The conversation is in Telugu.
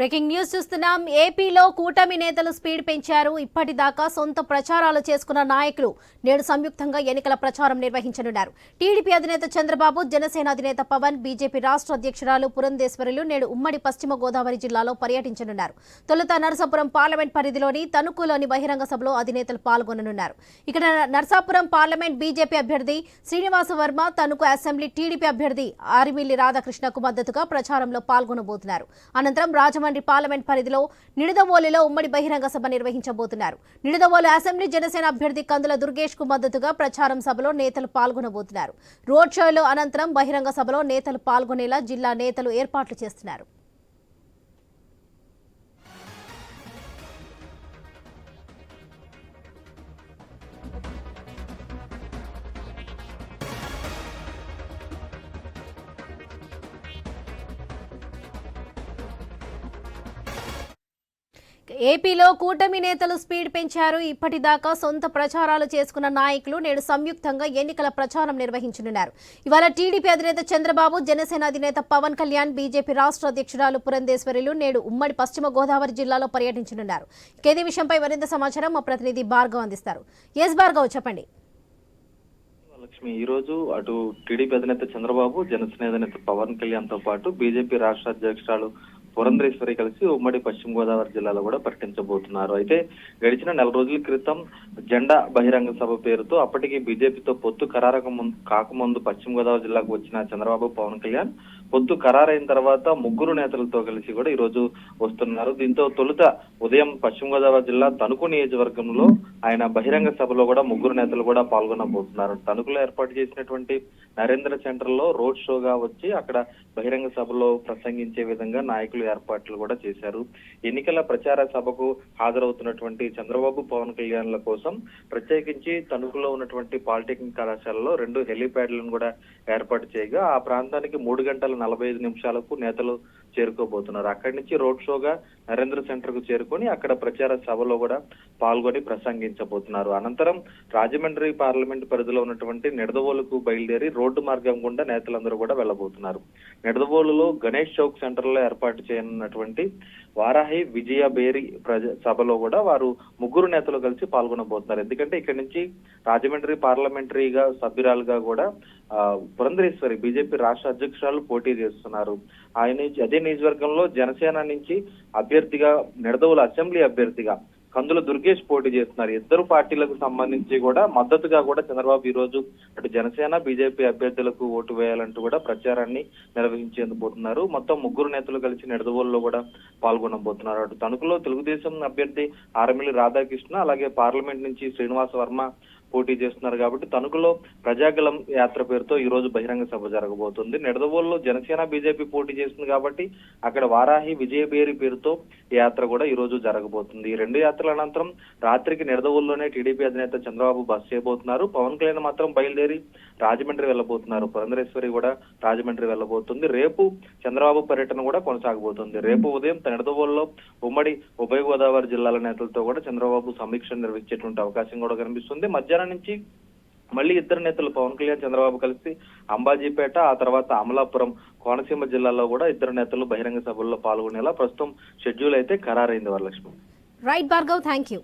బ్రేకింగ్ న్యూస్ చూస్తున్నాం. ఏపీలో కూటమి నేతలు స్పీడ్ పెంచారు. ఇప్పటిదాకా సొంత ప్రచారాలు చేసుకున్న నాయకులు నేడు సంయుక్తంగా ఎన్నికల ప్రచారం నిర్వహించనున్నారు. టీడీపీ అధినేత చంద్రబాబు జనసేన అధినేత పవన్ బీజేపీ రాష్ట్ర అధ్యక్షురాలు పురంధేశ్వరులు నేడు ఉమ్మడి పశ్చిమ గోదావరి జిల్లాలో పర్యటించనున్నారు. తొలుత నరసాపురం పార్లమెంట్ పరిధిలోని తణుకులోని బహిరంగ సభలో అధినేతలు పాల్గొననున్నారు. ఇక్కడ నరసాపురం పార్లమెంట్ బీజేపీ అభ్యర్థి శ్రీనివాస వర్మ తణుకు అసెంబ్లీ టీడీపీ అభ్యర్థి ఆరిమిల్లి రాధాకృష్ణకు మద్దతుగా ప్రచారంలో పాల్గొనబోతున్నారు. అనంతరం రాజమండ్రి పార్లమెంట్ పరిధిలో నిడదవోలులో ఉమ్మడి బహిరంగ సభ నిర్వహించబోతున్నారు. నిడదవోలు అసెంబ్లీ జనసేన అభ్యర్థి కందుల దుర్గేష్కు మద్దతుగా ప్రచారం సభలో నేతలు పాల్గొనబోతున్నారు. రోడ్ షోలో అనంతరం బహిరంగ సభలో నేతలు పాల్గొనేలా జిల్లా నేతలు ఏర్పాట్లు చేస్తున్నారు. ఏపీలో కూటమి నేతలు స్పీడ్ పెంచారు. ఇప్పటిదాకా సొంత ప్రచారాలు చేసుకున్న నాయకులు నేడు సంయుక్తంగా ఎన్నికల ప్రచారం నిర్వహించనున్నారు. ఇవాళ టీడీపీ అధినేత చంద్రబాబు జనసేన అధినేత పవన్ కళ్యాణ్ బీజేపీ రాష్ట్ర అధ్యక్షురాలు పురంధేశ్వరులు నేడు ఉమ్మడి పశ్చిమ గోదావరి జిల్లాలో పర్యటించనున్నారు. ఇక విషయంపై మరింత సమాచారం మా ప్రతినిధి భార్గవ్ అందిస్తారు. ఎస్ భార్గవ్ చెప్పండి. లక్ష్మి ఈ రోజు అటు టీడీపీ అధినేత చంద్రబాబు జనసేన అధినేత పవన్ కళ్యాణ్తో పాటు బీజేపీ రాష్ట్ర అధ్యక్షురాలు పురంధరేశ్వరి కలిసి ఉమ్మడి పశ్చిమ గోదావరి జిల్లాలో కూడా ప్రకటించబోతున్నారు అయితే గడిచిన నెల రోజుల క్రితం జెండా బహిరంగ సభ పేరుతో అప్పటికి బీజేపీతో పొత్తు ఖరారకు ముందు కాకముందు పశ్చిమ గోదావరి జిల్లాకు వచ్చిన చంద్రబాబు పవన్ కళ్యాణ్ పొత్తు ఖరారైన తర్వాత ముగ్గురు నేతలతో కలిసి కూడా ఈ రోజు వస్తున్నారు. దీంతో తొలుత ఉదయం పశ్చిమ గోదావరి జిల్లా తణుకు నియోజకవర్గంలో ఆయన బహిరంగ సభలో కూడా ముగ్గురు నేతలు కూడా పాల్గొనబోతున్నారు. తణుకులో ఏర్పాటు చేసినటువంటి నరేంద్ర సెంటర్లో రోడ్ షోగా వచ్చి అక్కడ బహిరంగ సభలో ప్రసంగించే విధంగా నాయకులు ఏర్పాట్లు కూడా చేశారు. ఎన్నికల ప్రచార సభకు హాజరవుతున్నటువంటి చంద్రబాబు పవన్ కళ్యాణ్ల కోసం ప్రత్యేకించి తణుకులో ఉన్నటువంటి పాలిటెక్నిక్ కళాశాలలో రెండు హెలిప్యాడ్లను కూడా ఏర్పాటు చేయగా ఆ ప్రాంతానికి మూడు గంటల నలభై ఐదు నిమిషాలకు నేతలు చేరుకోబోతున్నారు. అక్కడి నుంచి రోడ్ షోగా నరేంద్ర సెంటర్కు చేరుకొని అక్కడ ప్రచార సభలో కూడా పాల్గొని ప్రసంగించబోతున్నారు. అనంతరం రాజమండ్రి పార్లమెంట్ పరిధిలో ఉన్నటువంటి నిడదవోలుకు బయలుదేరి రోడ్డు మార్గం గుండా నేతలందరూ కూడా వెళ్ళబోతున్నారు నిడదవోలులో గణేష్ చౌక్ సెంటర్లో ఏర్పాటు చేయనున్నటువంటి వారాహి విజయ బేరి ప్రజ సభలో కూడా వారు ముగ్గురు నేతలు కలిసి పాల్గొనబోతున్నారు. ఎందుకంటే ఇక్కడ నుంచి రాజమండ్రి పార్లమెంటరీగా సభ్యురాలుగా కూడా పురంధరేశ్వరి బీజేపీ రాష్ట్ర అధ్యక్షురాలు పోటీ చేస్తున్నారు. ఆయన అదే నియోజకవర్గంలో జనసేన నుంచి అభ్యర్థిగా నిడదవుల అసెంబ్లీ అభ్యర్థిగా కందుల దుర్గేష్ పోటీ చేస్తున్నారు. ఇద్దరు పార్టీలకు సంబంధించి కూడా మద్దతుగా కూడా చంద్రబాబు ఈ రోజు అటు జనసేన బీజేపీ అభ్యర్థులకు ఓటు వేయాలంటూ కూడా ప్రచారాన్ని నిర్వహించేందుకుపోతున్నారు మొత్తం ముగ్గురు నేతలు కలిసి నిడదవోలులో కూడా పాల్గొనబోతున్నారు. అటు తణుకులో తెలుగుదేశం అభ్యర్థి ఆర్మిలి రాధాకృష్ణ అలాగే పార్లమెంట్ నుంచి శ్రీనివాస వర్మ పోటీ చేస్తున్నారు కాబట్టి తణుకులో ప్రజాగలం యాత్ర పేరుతో ఈ రోజు బహిరంగ సభ జరగబోతుంది. నిడదవోలులో జనసేన బీజేపీ పోటీ చేస్తుంది కాబట్టి అక్కడ వారాహి విజయబేరి పేరుతో ఈ యాత్ర కూడా ఈ రోజు జరగబోతుంది. ఈ రెండు యాత్రల అనంతరం రాత్రికి నిడదవోలులోనే టీడీపీ అధినేత చంద్రబాబు బస్ చేయబోతున్నారు పవన్ కళ్యాణ్ మాత్రం బయలుదేరి రాజమండ్రి వెళ్ళబోతున్నారు. పురంధరేశ్వరి కూడా రాజమండ్రి వెళ్ళబోతుంది. రేపు చంద్రబాబు పర్యటన కూడా కొనసాగబోతుంది. రేపు ఉదయం నిడదవోలులో ఉమ్మడి ఉభయ గోదావరి జిల్లాల నేతలతో కూడా చంద్రబాబు సమీక్ష నిర్వహించేటువంటి అవకాశం కూడా కనిపిస్తుంది. మధ్యాహ్నం నుంచి మళ్ళీ ఇద్దరు నేతలు పవన్ కళ్యాణ్ చంద్రబాబు కలిసి అంబాజీపేట ఆ తర్వాత అమలాపురం కోనసీమ జిల్లాలో కూడా ఇద్దరు నేతలు బహిరంగ సభల్లో పాల్గొనేలా ప్రస్తుతం షెడ్యూల్ అయితే ఖరారైంది Varalakshmi. Right Bhargav thank you